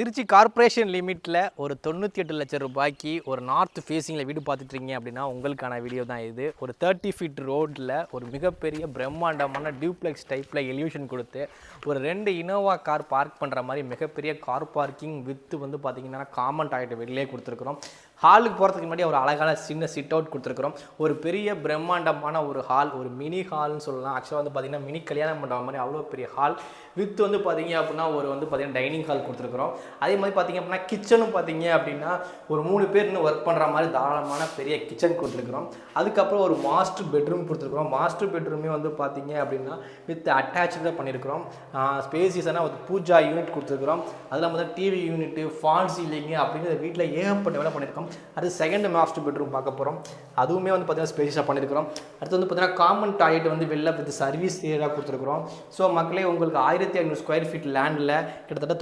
Trichy corporation லிமிட்டில் ஒரு தொண்ணூற்றி எட்டு லட்சம் ரூபாய்க்கு ஒரு நார்த் ஃபேஸிங்கில் வீடு பார்த்துட்ருக்கீங்க அப்படின்னா உங்களுக்கான வீடியோ தான் இது. ஒரு தேர்ட்டி ஃபீட் ரோட்டில் ஒரு மிகப்பெரிய பிரம்மாண்டமான டியூப்ளெக்ஸ் டைப்பில் எலியூஷன் கொடுத்து ஒரு ரெண்டு இனோவா கார் பார்க் பண்ணுற மாதிரி மிகப்பெரிய கார் பார்க்கிங் வித்து வந்து பார்த்திங்கன்னா காமன் டாய்லெட் வெளியே கொடுத்துருக்குறோம். ஹாலுக்கு போகிறதுக்கு முன்னாடி ஒரு அழகான சின்ன சிட் அவுட் கொடுத்துருக்குறோம். ஒரு பெரிய பிரம்மாண்டமான ஒரு ஹால் ஒரு மினி ஹால்னு சொல்லலாம். ஆக்சுவலாக வந்து பார்த்தீங்கன்னா மினி கல்யாணம் பண்ணுற மாதிரி அவ்வளோ பெரிய ஹால் வித் வந்து பார்த்தீங்க அப்படின்னா ஒரு வந்து பார்த்திங்கன்னா டைனிங் ஹால் கொடுத்துருக்குறோம். அதே மாதிரி பார்த்தீங்க அப்படின்னா கிச்சனும் பார்த்தீங்க அப்படின்னா ஒரு மூணு பேர் இன்னும் ஒர்க் பண்ணுற மாதிரி தாராளமான பெரிய கிச்சன் கொடுத்துருக்குறோம். அதுக்கப்புறம் ஒரு மாஸ்டர் பெட்ரூம் கொடுத்துருக்குறோம். மாஸ்டர் பெட்ரூமே வந்து பார்த்தீங்க அப்படின்னா வித் அட்டாச்சாக பண்ணியிருக்கிறோம் ஸ்பேசியஸான ஒரு பூஜா யூனிட் கொடுத்துருக்குறோம். அதில் வந்து டிவி யூனிட்டு ஃபால் சீலிங்கு அப்படின்னு வீட்டில் ஏகப்பட்ட வேலை பண்ணியிருக்கோம் அடுத்து செகண்ட் மாஸ்டர் பெட்ரூம் பார்க்க போகிறோம் அதுவுமே வந்து பார்த்தீங்கன்னா ஸ்பேசிஸாக பண்ணியிருக்கிறோம் அடுத்து வந்து பார்த்தீங்கன்னா காமன் டாய்லெட் வந்து வெளில வித் சர்வீஸ் ஏரியா கொடுத்துருக்குறோம். ஸோ மக்களே உங்களுக்கு ஆயிரத்தி ஐநூறு ஸ்கொயர் ஃபீட் லேண்டில் கிட்டத்தட்ட